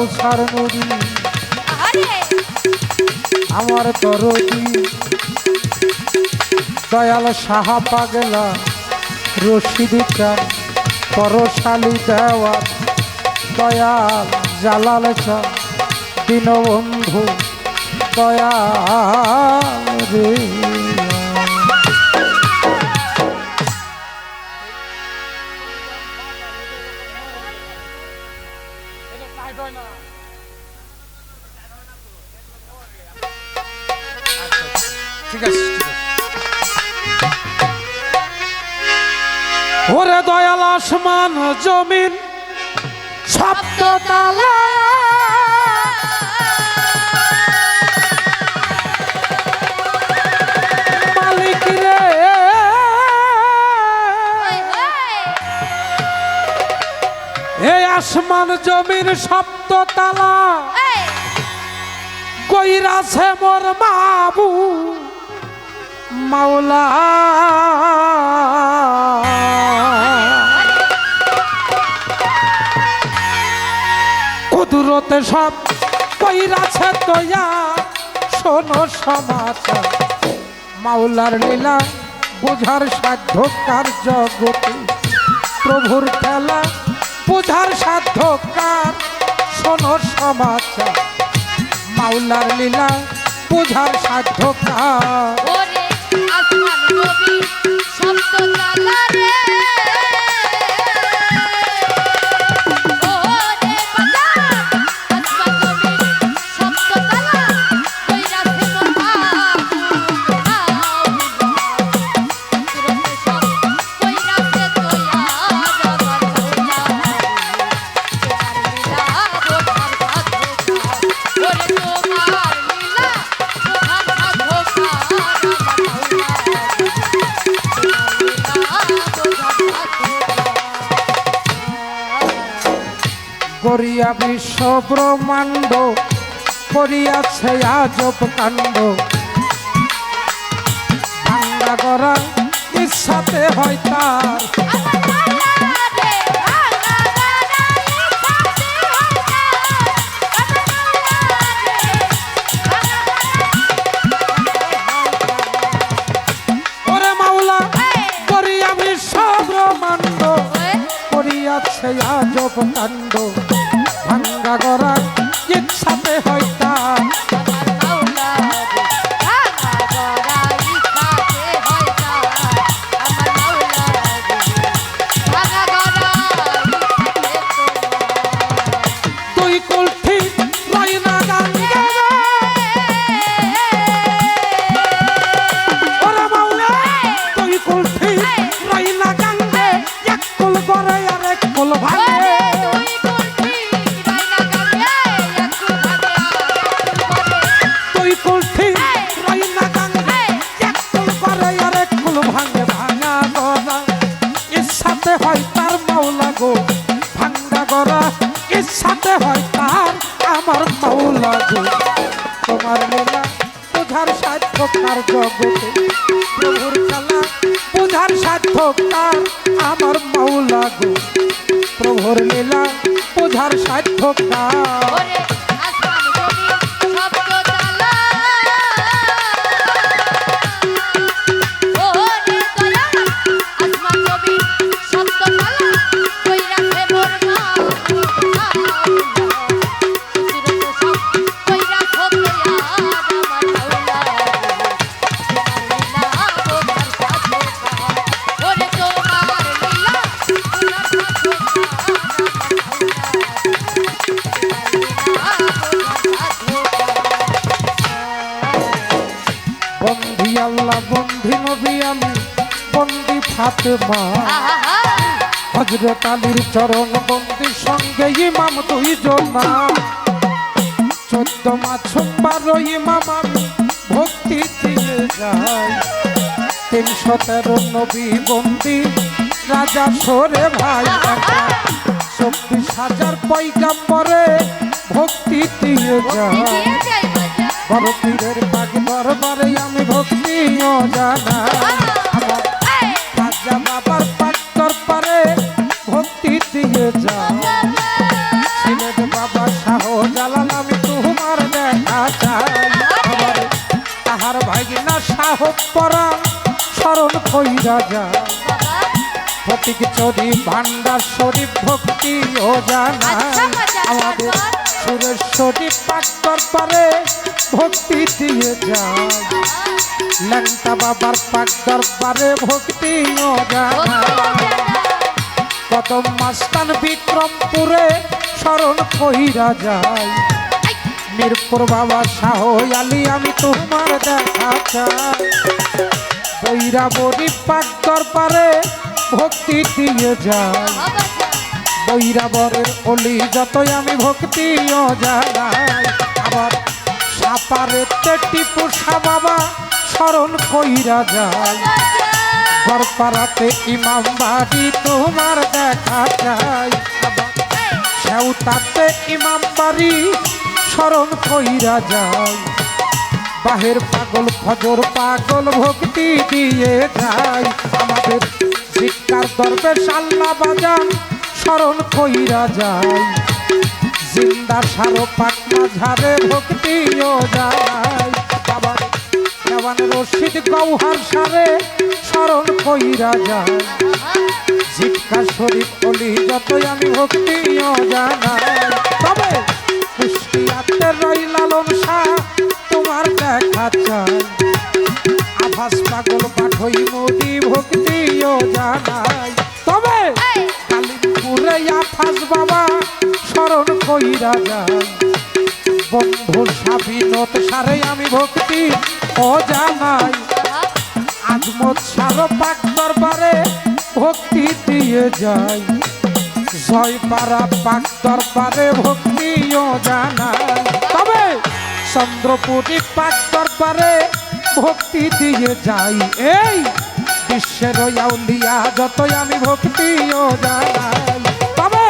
কাউসার নদী। আমার তরদি দয়াল সাহা পাগলা রশিদ চান পরশালী দেওয়ার দয়াল জালাল চান দীনবন্ধু দয়াল রে। জমিন সপ্ত তালা মালিক আসমান জমিন সপ্ত তালা কইরাছে মোর বাবু মাওলা। কুদরতে সব কইরাছে তোয়া, শোনো সমাচার। মাওলার লীলা, বুঝার সাধ্য কার জগতে? প্রভুর খেলা, বুঝার সাধ্য কার? শোনো সমাচার। মাওলার লীলা, বুঝার সাধ্য কার? করিয়া বিশ্ব ব্রহ্মাণ্ড করিয়াছে আজব কাণ্ড। ভাঙ্গা করা ইচ্ছাতে হয় তার। তোমার লীলা বুঝার সাধ্য কার জগতে, প্রভুর খেলা বুঝার সাধ্য কার আমার মাওলা গো। প্রভুর লীলা বুঝার সাধ্য কার আলীর চরণ বন্দির সঙ্গে ইমাম দুইজন চোদ্দ মাস বারো ইমাম আমি ভক্তি দিয়ে যাই তিনশো তেরো নবী বন্দি রাজা সরে ভাই চব্বিশ হাজার পৈগাম্বরে ভক্তি দিয়ে যাই বড় পীরের পাখি দরবারে আমি ভক্তিও জানাই পরা স্মরণ কইরা যা। ফটিক চরি ভান্ডার শরীফ ভক্তি ও জানাই আচ্ছা, আমাদের তারপর? সুরেশ্বরী পাত্তর পারে ভক্তি দিয়ে যায় লঙ্কা বাবার পাক দরবারে ভক্তি ও জানাই কদম মাস্তান বিক্রমপুরে স্মরণ কইরা যায় মিরপুর বাবা শাহ আলী, আমি তোমার দেখা চাই। বৈরা বরি পাক দরবারে ভক্তি দিয়ে যায় বৈরাবরের অলি যতই আমি ভক্তি জানাই আবার সাপারেতে সা বাবা স্মরণ কইরা যায় বরপাড়াতে ইমাম বাড়ি তোমার দেখা যায় সেউতাতে ইমাম বাড়ি স্মরণ কইরা যায় বাহের পাগল, ফজর পাগল ভক্তি দিয়ে যায় আমাদের শিক্ষার দরবেশ আল্লাহ বাজান স্মরণ কইরা যায় জিন্দা সারো পাকনা ঝাড়ে ভক্তিও যায় বাবা দেওয়ান রশিদ গৌহার সারে স্মরণ কইরা যায় জিটকা শরীফ অলি যতই আমি ভক্তিও জানাই। তবে কুষ্টিয়াতে রই লালন শাহ তোমার দেখা চাই। আভাস পাগল পাঠই মোদি ভক্তিও জানাই। তবে কালিমপুরে আফাস বাবা স্মরণ কইরা যায় বন্ধু স্বাধীনত সারে আমি ভক্তি ও জানাই। আজমত সারো পাক দরবারে ভক্তি দিয়ে যাই। জয় পারা পাক দরবারে ভক্তিও জানা তবে চন্দ্রপুরী পাক দরবারে ভক্তি দিয়ে যাই। এই বিশ্বের আউলিয়া যতই আমি ভক্তিও জানাই। তবে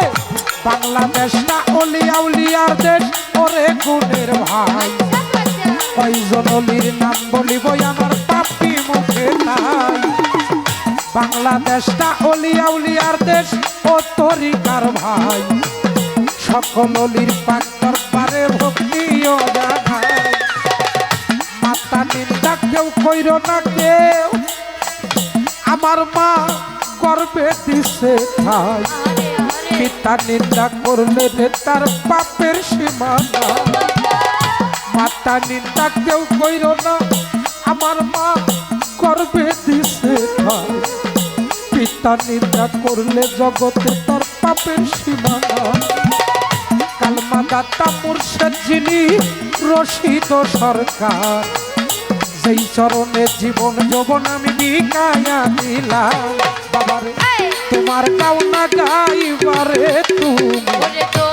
বাংলাদেশটা অলিয়া উলিয়ার দেশ ওরে গুণের ভাই। কয়জন অলির নাম বলিব আমার পাপি মুখে নাই। বাংলাদেশটা অলিয়া উলিয়ার দেশ, ও তরিকার ভাই? সকল অলির পাক দরবারে ভক্তিও জানাই মাতা নিন্দা কেউ কইর না কেউ, আমার মা গর্বে দিছে খাই পিতা নিন্দা করলে রে তার পাপের সীমানা মাতা নিন্দা কেউ কইর না, আমার মা করবে দিছে ঠাই। পিতা নিন্দা করলে জগতে তার পাপের সীমানা। কালমা দাতা মুর্শেদ যিনি রশিদ সরকার। সেই চরণে জীবন যৌবন আমি বিকায়া দিলাম। বাবারে তোমার কাউনা গাইবারে তুমি।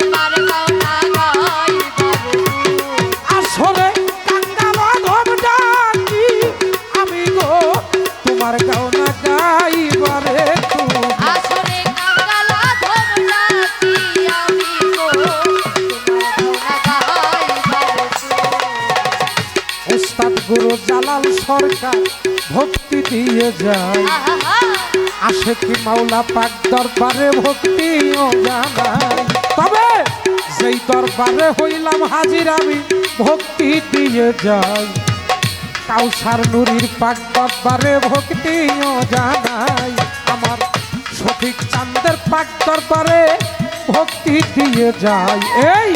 ভক্তি দিয়ে যায়। আসে কি মাওলা পাক দরবারে ভক্তি ও জানাই। তবে যেই দরবারে হইলাম হাজির আমি, ভক্তি দিয়ে যাই। কাউসার নুরির পাক দরবারে ভক্তি ও জানাই। আমার সঠিক চান্দের পাক দরবারে ভক্তি দিয়ে যাই। এই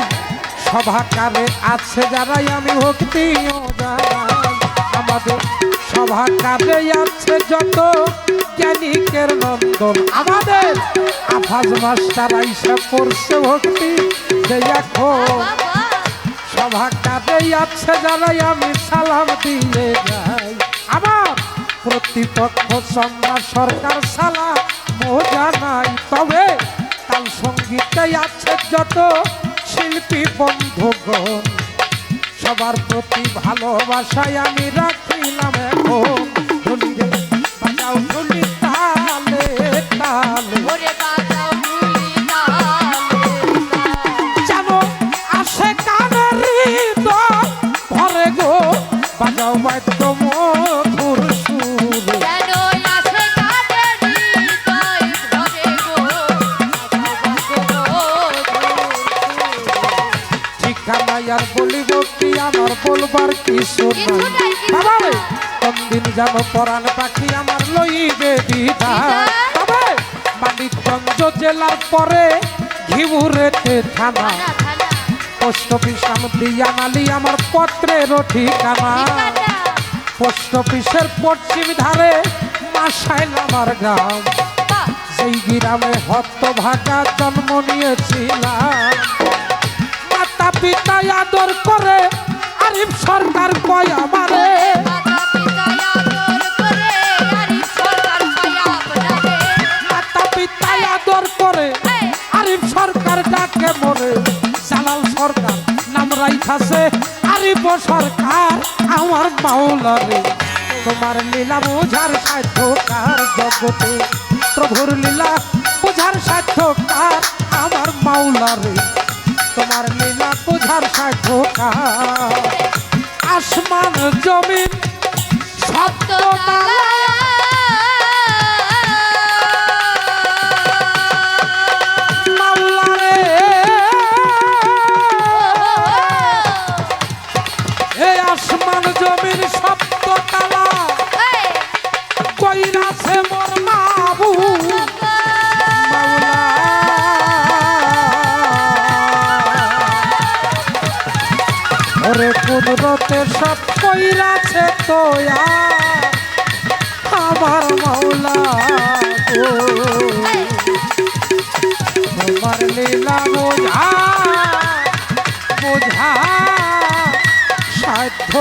সভাকারে আছে যারাই আমি ভক্তি ও জানাই। আমাদের সভাকারে আছে যত জ্ঞানিকের নন্দন। আমাদের আফাজ মাস্টার আইসা পড়ছে ভক্তি দেখো সভা কাঁদে আছে যারাই, আমি সালাম দিয়ে যাই। আমার প্রতিপক্ষ সন্ধ্যা সরকার সালা মজা নাই তবে তাল সঙ্গীতে আছে যত শিল্পী বন্ধুগণ। সবার প্রতি ভালোবাসায় আমি রাখিলাম এখন। কিছু বাবা। কোনদিন যেন পরাণ পাখি আমার লইবে বিদায় বিদায়। তবে মানিকগঞ্জ জেলার পরে ঘিবুরেতে থানা। পোস্ট অফিস দিয়া আমার পত্রের ঠিকানা। পোস্ট অফিসের পশ্চিম ধারে মাসাইল আমার গ্রাম। সেই গ্রামে হতভাগা জন্ম নিয়েছিলাম। মাতা পিতা আদর করে আরিফ সরকার কয় আমারে? মাতা পিতা আদর করে। আরিফ সরকার ডাকে মরে। জালাল সরকার নাম রাইখাছে। আরিফ সরকার আমার মাওলারে। তোমার লীলা বোঝার সাধ্যকার জগতে। প্রভুর লীলা বোঝার সাধ্যকার আমার মাওলারে। তোমার লীলা বুঝার সাধ্যকার আসমান জমিন ওরে কুদরতের সব কইরাছে তোয়া। আমার মাওলা গো। তোমার লীলা বোঝা বোঝা সাধ্য